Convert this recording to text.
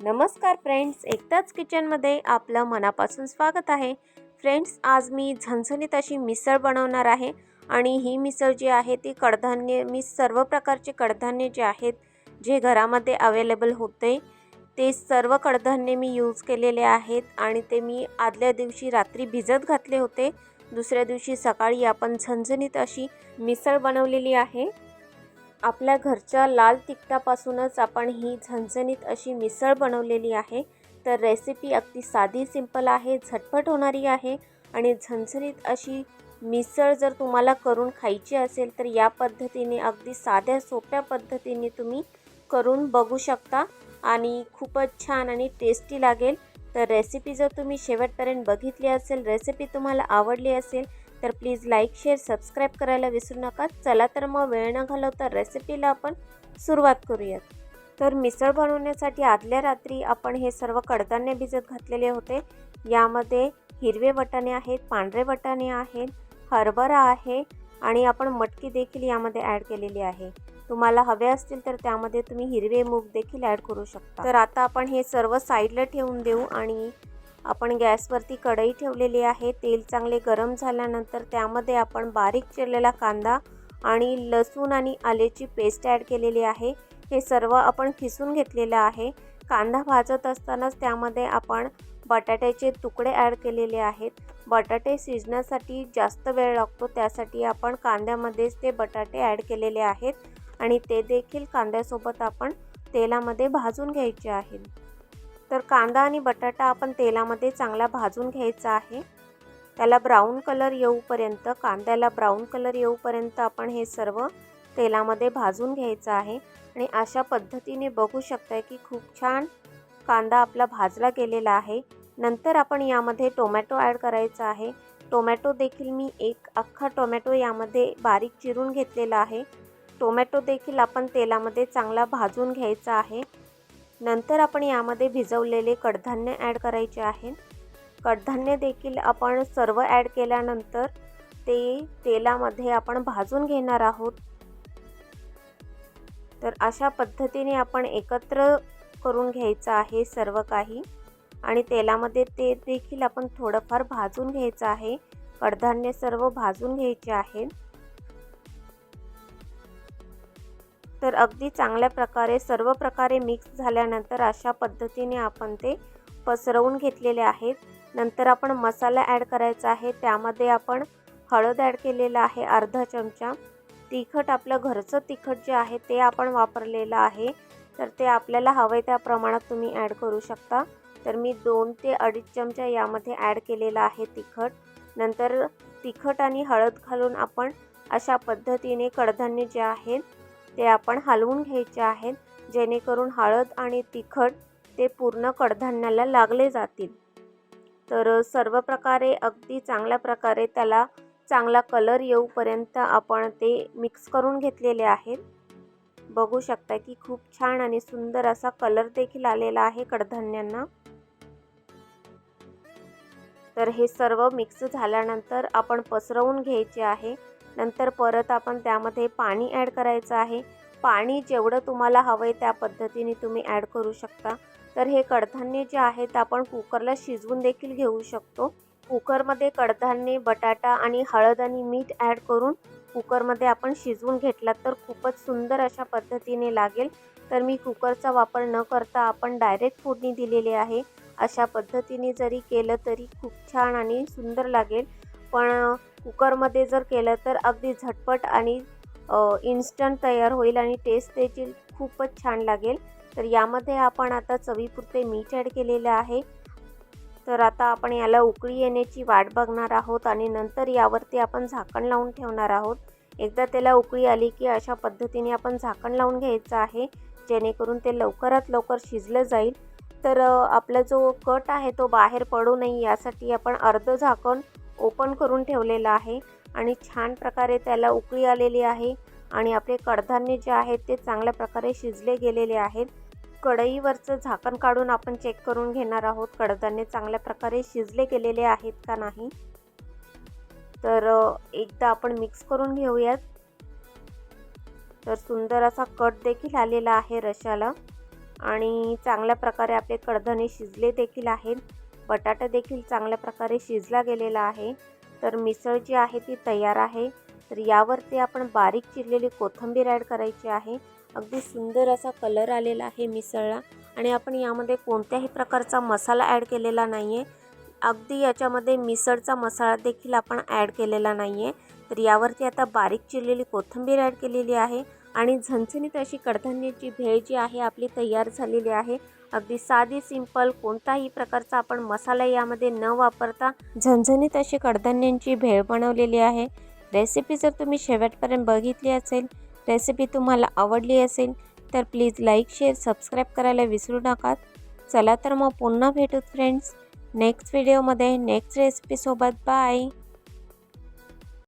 नमस्कार फ्रेंड्स एकदाच किचनमध्ये आपलं मनापासून स्वागत आहे. फ्रेंड्स आज मी झणझणीत अशी मिसळ बनवणार आहे आणि ही मिसळ जी आहे ती कडधान्य मी सर्व प्रकारचे कडधान्य जे आहेत जे घरामध्ये अवेलेबल होते ते सर्व कडधान्य मी यूज केलेले आहेत आणि ते मी आदल्या दिवशी रात्री भिजत घातले होते. दुसऱ्या दिवशी सकाळी आपण झणझणीत अशी मिसळ बनवलेली आहे. आपल्या घरच्या लाल तिखटापासूनच आपण ही झणझणीत अशी मिसळ बनवलेली आहे. तर रेसिपी अगदी साधी सिंपल आहे झटपट होणारी आहे. आणि झणझणीत अशी मिसळ जर तुम्हाला करून खायची असेल तर या पद्धतीने अगदी साध्या सोप्या पद्धतीने तुम्ही करून बघू शकता. आणि खूपच छान आणि टेस्टी लागेल. तर रेसिपी जर तुम्ही शेवटपर्यंत बघितली असेल रेसिपी तुम्हाला आवडली असेल तर प्लीज लाईक शेअर सबस्क्राईब करायला विसरू नका. चला तर मग वेळ न घालवता रेसिपीला आपण सुरुवात करूयात. तर मिसळ बनवण्यासाठी आदल्या रात्री आपण हे सर्व कडधान्य भिजत घातलेले होते. यामध्ये हिरवे वटाणे आहेत पांढरे वटाणे आहेत हरभरा आहे आणि आपण मटकी देखील यामध्ये ॲड केलेली आहे. तुम्हाला हवे असतील तर त्यामध्ये तुम्ही हिरवे मूग देखील ॲड करू शकता. तर आता आपण हे सर्व साईडला ठेवून देऊ आणि आपण गॅसवरती कढई ठेवलेली आहे. तेल चांगले गरम झाल्यानंतर त्यामध्ये आपण बारीक चिरलेला कांदा आणि लसूण आणि आल्याची पेस्ट ॲड केलेली आहे. हे सर्व आपण खिसून घेतलेलं आहे. कांदा भाजत असतानाच त्यामध्ये आपण बटाट्याचे तुकडे ॲड केलेले आहेत. बटाटे शिजण्यासाठी जास्त वेळ लागतो त्यासाठी आपण कांद्यामध्येच ते बटाटे ॲड केलेले आहेत आणि ते देखील कांद्यासोबत आपण तेलामध्ये भाजून घ्यायचे आहेत. तर कांदा आणि बटाटा आपण तेलामध्ये चांगला भाजून घ्यायचा आहे. त्याला ब्राऊन कलर येऊपर्यंत कांद्याला ब्राऊन कलर येऊपर्यंत आपण हे सर्व तेलामध्ये भाजून घ्यायचं आहे. आणि अशा पद्धतीने बघू शकताय की खूप छान कांदा आपला भाजला गेलेला आहे. नंतर आपण यामध्ये टोमॅटो ॲड करायचा आहे. टोमॅटो देखील मी एक अख्खा टोमॅटो यामध्ये बारीक चिरून घेतलेला आहे. टोमॅटो देखील आपण तेलामध्ये चांगला भाजून घ्यायचा आहे. नंतर आपण यामध्ये भिजवलेले कडधान्य ॲड करायचे आहे. कडधान्य देखील आपण सर्व ॲड केल्यानंतर ते तेलामध्ये आपण भाजून घेणार आहोत. तर अशा पद्धतीने आपण एकत्र करून घ्यायचं आहे सर्व काही. आणि तेलामध्ये ते देखील आपण थोडंफार भाजून घ्यायचं आहे. कडधान्य सर्व भाजून घ्यायचे आहेत. तर अगदी चांगल्या प्रकारे सर्व प्रकारे मिक्स झाल्यानंतर अशा पद्धतीने आपण ते पसरवून घेतलेले आहेत. नंतर आपण मसाला ॲड करायचा आहे. त्यामध्ये आपण हळद ॲड केलेलं आहे अर्धा चमचा. तिखट आपलं घरचं तिखट जे आहे ते आपण वापरलेलं आहे. तर ते आपल्याला हवं त्या प्रमाणात तुम्ही ॲड करू शकता. तर मी दोन ते अडीच चमचा यामध्ये ॲड केलेलं आहे तिखट. नंतर तिखट आणि हळद घालून आपण अशा पद्धतीने कडधान्य जे आहेत ते आपण हलवून घ्यायचे आहेत जेणेकरून हळद आणि तिखट ते पूर्ण कडधान्याला लागले जातील. तर सर्व प्रकारे अगदी चांगल्या प्रकारे त्याला चांगला कलर येऊपर्यंत आपण ते मिक्स करून घेतलेले आहेत. बघू शकता की खूप छान आणि सुंदर असा कलर देखील आलेला आहे कडधान्यांना. तर हे सर्व मिक्स झाल्यानंतर आपण पसरवून घ्यायचे आहे. नंतर परत आपण त्यामध्ये पाणी ॲड करायचं आहे. पाणी जेवढं तुम्हाला हवं आहे त्या पद्धतीने तुम्ही ॲड करू शकता. तर हे कडधान्य जे आहेत आपण कुकरला शिजवून देखील घेऊ शकतो. कुकरमध्ये कडधान्य बटाटा आणि हळद आणि मीठ ॲड करून कुकरमध्ये आपण शिजवून घेतला तर खूपच सुंदर अशा पद्धतीने लागेल. तर मी कुकरचा वापर न करता आपण डायरेक्ट फोडणी दिलेली आहे. अशा पद्धतीने जरी केलं तरी खूप छान आणि सुंदर लागेल. पण कुकरमध्ये जर केलं तर अगदी झटपट आणि इन्स्टंट तयार होईल आणि टेस्ट त्याची खूपच छान लागेल. तर यामध्ये आपण आता चवीपुरते मीठ ॲड केलेलं आहे. तर आता आपण याला उकळी येण्याची वाट बघणार आहोत आणि नंतर यावरती आपण झाकण लावून ठेवणार आहोत. एकदा त्याला उकळी आली की अशा पद्धतीने आपण झाकण लावून घ्यायचं आहे जेणेकरून ते लवकरात लवकर शिजलं जाईल. तर आपला जो कट आहे तो बाहेर पडू नये यासाठी आपण अर्ध झाकण ओपन करून ठेवलेलं आहे आणि छान प्रकारे त्याला उकळी आलेली आहे आणि आपले कडधान्य जे आहेत ते चांगल्या प्रकारे शिजले गेलेले आहेत. कढईवरचं झाकण काढून आपण चेक करून घेणार आहोत कडधान्य चांगल्या प्रकारे शिजले गेलेले आहेत का नाही. तर एकदा आपण मिक्स करून घेऊयात. तर सुंदर असा कट देखील आलेला आहे रशाला आणि चांगल्या प्रकारे आपले कडधान्य शिजले देखील आहेत. बटाटा देखील चांगल्या प्रकारे शिजला गेलेला आहे. तर मिसळ जी आहे ती तयार आहे. तर यावरती आपण बारीक चिरलेली कोथिंबीर ॲड करायची आहे. अगदी सुंदर असा कलर आलेला आहे मिसळला आणि आपण यामध्ये कोणत्याही प्रकारचा मसाला ॲड केलेला नाही आहे अगदी याच्यामध्ये मिसळचा मसाला देखील आपण ॲड केलेला नाही आहे तर यावरती आता बारीक चिरलेली कोथिंबीर ॲड केलेली आहे आणि झणझणीत अशी कडधान्याची भेळ जी आहे आपली तयार झालेली आहे. अगदी साधी सिंपल कोणताही प्रकारचा आपण मसाला यामध्ये न वापरता झणझणीत अशी कडधान्यांची भेळ बनवलेली आहे. रेसिपी जर तुम्ही शेवटपर्यंत बघितली असेल रेसिपी तुम्हाला आवडली असेल तर प्लीज लाईक शेअर सबस्क्राईब करायला विसरू नका. चला तर मग पुन्हा भेटूत फ्रेंड्स नेक्स्ट व्हिडिओमध्ये नेक्स्ट रेसिपीसोबत बाय